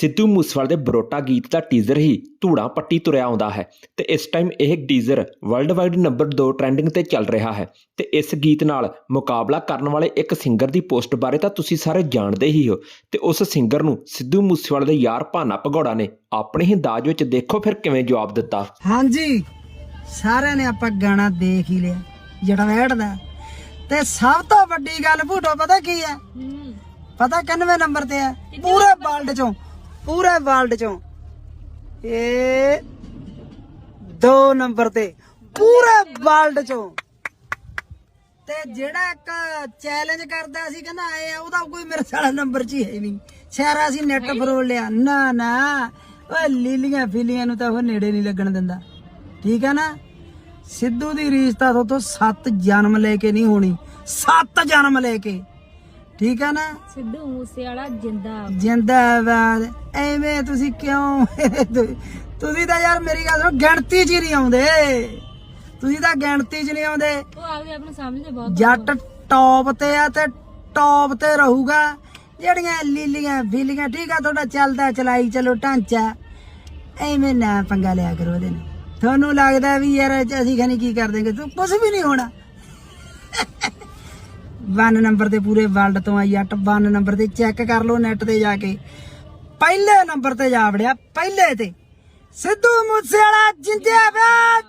ਸਿੱਧੂ ਮੂਸੇਵਾਲੇ ਦੇ ਬਰੋਟਾ ਗੀਤ ਦਾ ਟੀਜ਼ਰ ਹੀ ਧੂੜਾ ਪੱਟੀ ਤੁਰਿਆ ਆਉਂਦਾ ਹੈ ਤੇ ਇਸ ਟਾਈਮ ਇਹ teaser world wide number 2 trending ਤੇ ਚੱਲ ਰਿਹਾ ਹੈ ਤੇ ਇਸ ਗੀਤ ਨਾਲ ਮੁਕਾਬਲਾ ਕਰਨ ਵਾਲੇ ਇੱਕ ਸਿੰਗਰ ਦੀ ਪੋਸਟ ਬਾਰੇ ਤਾਂ ਤੁਸੀਂ ਸਾਰੇ ਜਾਣਦੇ ਹੀ ਹੋ ਤੇ ਉਸ ਸਿੰਗਰ ਨੂੰ ਸਿੱਧੂ ਮੂਸੇਵਾਲੇ ਦੇ ਯਾਰ ਭਾਨਾ ਭਗੌੜਾ ਨੇ ਆਪਣੇ ਹੀ ਅੰਦਾਜ਼ ਵਿੱਚ ਦੇਖੋ ਫਿਰ ਕਿਵੇਂ ਜਵਾਬ ਦਿੱਤਾ। ਹਾਂਜੀ ਸਾਰਿਆਂ ਨੇ ਆਪਾਂ ਗਾਣਾ ਦੇਖ ਹੀ ਲਿਆ ਜਿਹੜਾ ਵੈੜਦਾ ਤੇ ਸਭ ਤੋਂ ਵੱਡੀ ਗੱਲ ਭੂਟੋ ਪਤਾ ਕੀ ਹੈ? ਪਤਾ 91 ਨੰਬਰ ਤੇ ਹੈ? ਪੂਰੇ ਵਰਲਡ ਚੋਂ। ਪੂਰੇ ਵਰਲਡ ਚੋਂ। ਇਹ ਦੋ ਨੰਬਰ ਤੇ ਪੂਰੇ ਵਰਲਡ ਚੋਂ। ਤੇ ਜਿਹੜਾ ਇੱਕ ਚੈਲੰਜ ਕਰਦਾ ਸੀ ਕਹਿੰਦਾ ਆਏ ਆ ਉਹਦਾ ਕੋਈ ਮੇਰੇ ਸਾਲਾ ਨੰਬਰ 'ਚ ਹੀ ਹੈ ਨਹੀਂ। ਸ਼ਹਿਰਾ ਅਸੀਂ ਨੈਟ ਫਰੋਲ ਲਿਆ। ਨਾ ਨਾ। ਓਏ ਲੀਲੀਆਂ ਫੀਲੀਆਂ ਨੂੰ ਤਾਂ ਉਹ ਨੇੜੇ ਨਹੀਂ ਲੱਗਣ ਦਿੰਦਾ। ਠੀਕ ਹੈ ਨਾ? ਸਿੱਧੂ ਦੀ ਰੀਸ ਤਾਂ ਤੋਂ ਸੱਤ ਜਨਮ ਲੈ ਕੇ ਨਹੀਂ ਹੋਣੀ। ਸੱਤ ਜਨਮ ਲੈ ਕੇ। ਠੀਕ ਹੈ ਨਾ? ਸਿੱਧੂ ਮੂਸੇ ਵਾਲਾ ਜਿੰਦਾ ਜਿੰਦਾਬਾਦ। ਐਵੇਂ ਤੁਸੀਂ ਕਿਉਂ? ਤੁਸੀਂ ਤਾਂ ਯਾਰ ਮੇਰੀ ਗੱਲ ਸੁਣੋ ਗਿਣਤੀ 'ਚ ਹੀ ਨਹੀਂ ਆਉਂਦੇ। ਤੁਸੀਂ ਤਾਂ ਗਿਣਤੀ 'ਚ ਨਹੀਂ ਆਉਂਦੇ। ਉਹ ਆਪਦੇ ਆਪ ਨੂੰ ਸਮਝਦੇ ਬਹੁਤ ਜੱਟ ਟੌਪ ਤੇ ਆ ਤੇ ਟੌਪ ਤੇ ਰਹੂਗਾ। ਜਿਹੜੀਆਂ ਲੀਲੀਆਂ ਫੀਲੀਆਂ ਠੀਕ ਆ ਤੁਹਾਡਾ ਚੱਲਦਾ ਚਲਾਈ ਚਲੋ ਢਾਂਚਾ। ਐਵੇਂ ਨਾ ਪੰਗਾ ਲਿਆ ਕਰੋ ਉਹਦੇ ਨਾਲ। ਤੁਹਾਨੂੰ ਲੱਗਦਾ ਵੀ ਯਾਰ ਅਸੀਂ ਖਣੀ ਕੀ ਕਰ ਦੇਂਗੇ ਤੂੰ ਕੁਝ ਵੀ ਨਹੀਂ ਹੋਣਾ। ਵਨ ਨੰਬਰ ਤੇ ਪੂਰੇ ਵਰਲਡ ਤੋਂ ਆ ਜੱਟ ਵਨ ਨੰਬਰ ਤੇ ਚੈੱਕ ਕਰ ਲਓ ਨੈਟ ਤੇ ਜਾ ਕੇ। ਪਹਿਲੇ ਨੰਬਰ ਤੇ ਜਾ ਵੜਿਆ ਪਹਿਲੇ ਤੇ। ਸਿੱਧੂ ਮੂਸੇਵਾਲਾ ਜਿੰਦਾਬਾਦ